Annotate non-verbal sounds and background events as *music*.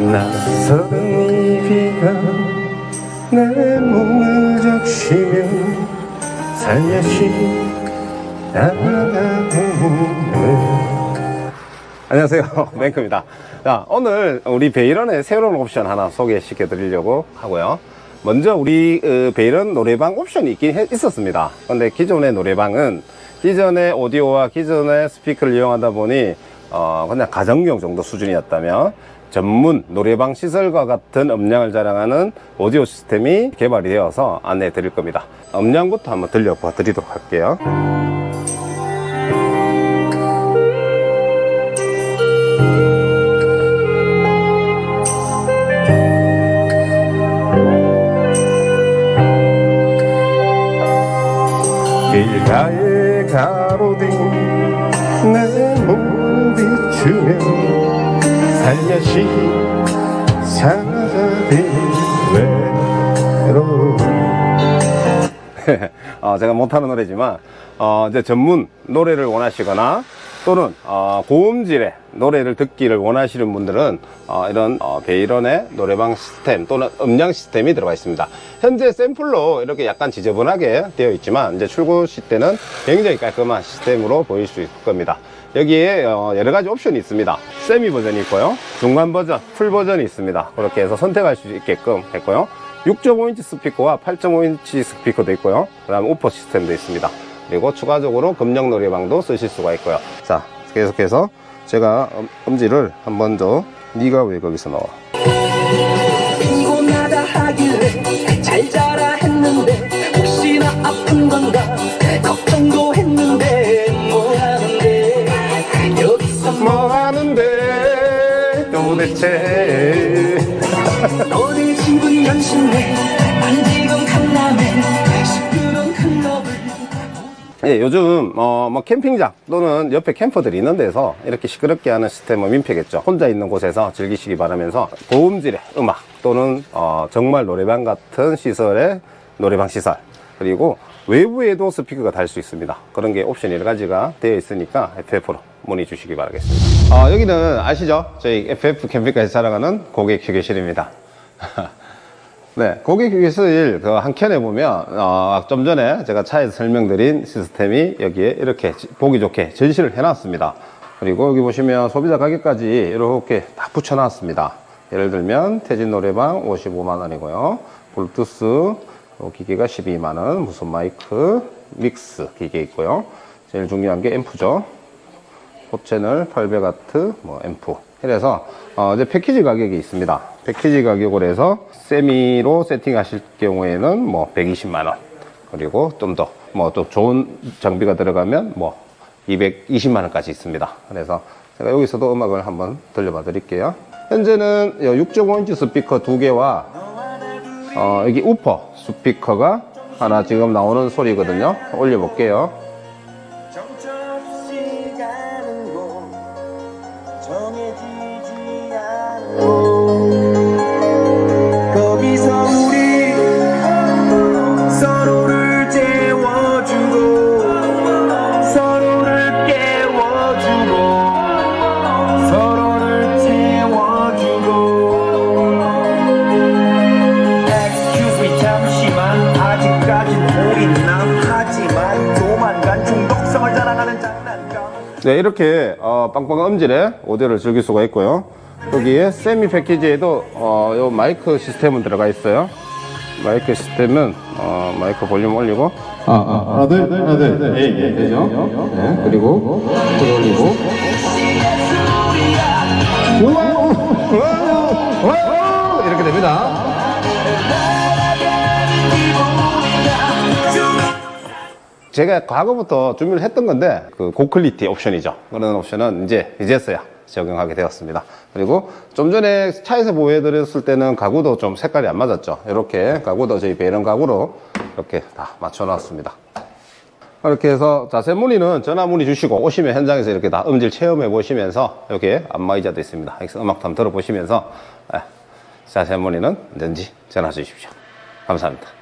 낯설은 이 비가 내 몸을 적시며 살며시 안녕하세요. *laughs* 맹크입니다. 자 오늘 우리 베이런의 새로운 옵션 하나 소개시켜 드리려고 하고요 먼저 우리 어, 베이런 노래방 옵션이 있긴 했- 있었습니다. 근데 기존의 노래방은 기존의 오디오와 기존의 스피커를 이용하다 보니 어, 그냥 가정용 정도 수준이었다면 전문 노래방 시설과 같은 음량을 자랑하는 오디오 시스템이 개발이 되어서 안내해 드릴 겁니다. 음량부터 한번 들려 봐 드리도록 할게요 길가에 가로등 내 몸을 비추며 살며시 사자비 외로움. *laughs* 어, 제가 못하는 노래지만 어, 이제 전문 노래를 원하시거나 또는 어, 고음질의 노래를 듣기를 원하시는 분들은 어, 이런 어, 베이런의 노래방 시스템 또는 음량 시스템이 들어가 있습니다. 현재 샘플로 이렇게 약간 지저분하게 되어 있지만 이제 출고 시 때는 굉장히 깔끔한 시스템으로 보일 수 있을 겁니다. 여기에 어, 여러 가지 옵션이 있습니다. 세미 버전이 있고요. 중간 버전, 풀 버전이 있습니다. 그렇게 해서 선택할 수 있게끔 했고요. 6.5인치 스피커와 8.5인치 스피커도 있고요. 그 다음에 우퍼 시스템도 있습니다. 그리고 추가적으로 금령 노래방도 쓰실 수가 있고요. 자, 계속해서 제가 음- 음질을 한번 더 네가 왜 거기서 나와? 피곤하다 하길래 잘 자라 했는데 혹시나 아픈 건가 걱정도 했는데 뭐 하는데 여기서 뭐 하는데 도대체 예, 요즘 어, 뭐 캠핑장 또는 옆에 캠퍼들이 있는 데서 이렇게 시끄럽게 하는 시스템은 민폐겠죠. 혼자 있는 곳에서 즐기시기 바라면서 고음질의 음악 또는 어, 정말 노래방 같은 시설의 노래방 시설 그리고 외부에도 스피커가 달 수 있습니다. 그런 게 옵션 여러 가지가 되어 있으니까 FF로 문의 주시기 바라겠습니다. 어, 여기는 아시죠? 저희 FF 캠핑까지 자랑하는 고객 휴게실입니다. *laughs* 네, 고객 휴게실 그한 켠에 보면 어, 좀 전에 제가 차에서 설명드린 시스템이 여기에 이렇게 지- 보기 좋게 전시를 해놨습니다. 그리고 여기 보시면 소비자 가격까지 이렇게 다 붙여놨습니다. 예를 들면 태진 노래방 55만 원이고요. 블루투스 요 기계가 12만 원, 무선 마이크, 믹스 기계 있고요. 제일 중요한 게 앰프죠. 4채널 800W 뭐 앰프 이래서 어, 이제 패키지 가격이 있습니다 패키지 가격으로 해서 세미로 세팅하실 경우에는 뭐 120만 원. 그리고 좀 더 뭐 또 좋은 장비가 들어가면 뭐 220만 원까지 있습니다. 그래서 제가 여기서도 음악을 한번 들려봐 드릴게요. 현재는 6.5인치 스피커 두 개와 어, 여기 우퍼 스피커가 하나 지금 나오는 소리거든요. 올려 볼게요 네, 이렇게 어, 빵빵 음질의 오디오를 즐길 수가 있고요. 여기에 세미 패키지에도 어, 요 마이크 시스템은 들어가 있어요. 마이크 시스템은 어, 마이크 볼륨 올리고 아, 아, 하나 둘, 하나 둘, 예, 예, 되죠? 네, 그리고 불 올리고 이렇게 됩니다. 제가 과거부터 준비를 했던 건데 그 고퀄리티 옵션이죠. 그런 옵션은 이제 이제서야 적용하게 되었습니다. 그리고 좀 전에 차에서 보여드렸을 때는 가구도 좀 색깔이 안 맞았죠. 이렇게 가구도 저희 베이런 가구로 이렇게 다 맞춰놨습니다. 이렇게 해서 자세 문의는 전화 문의 주시고 오시면 현장에서 이렇게 다 음질 체험해 보시면서 이렇게 안마의자도 있습니다. 음악도 한번 들어보시면서 예, 자세 문의는 언제든지 전화 주십시오. 감사합니다.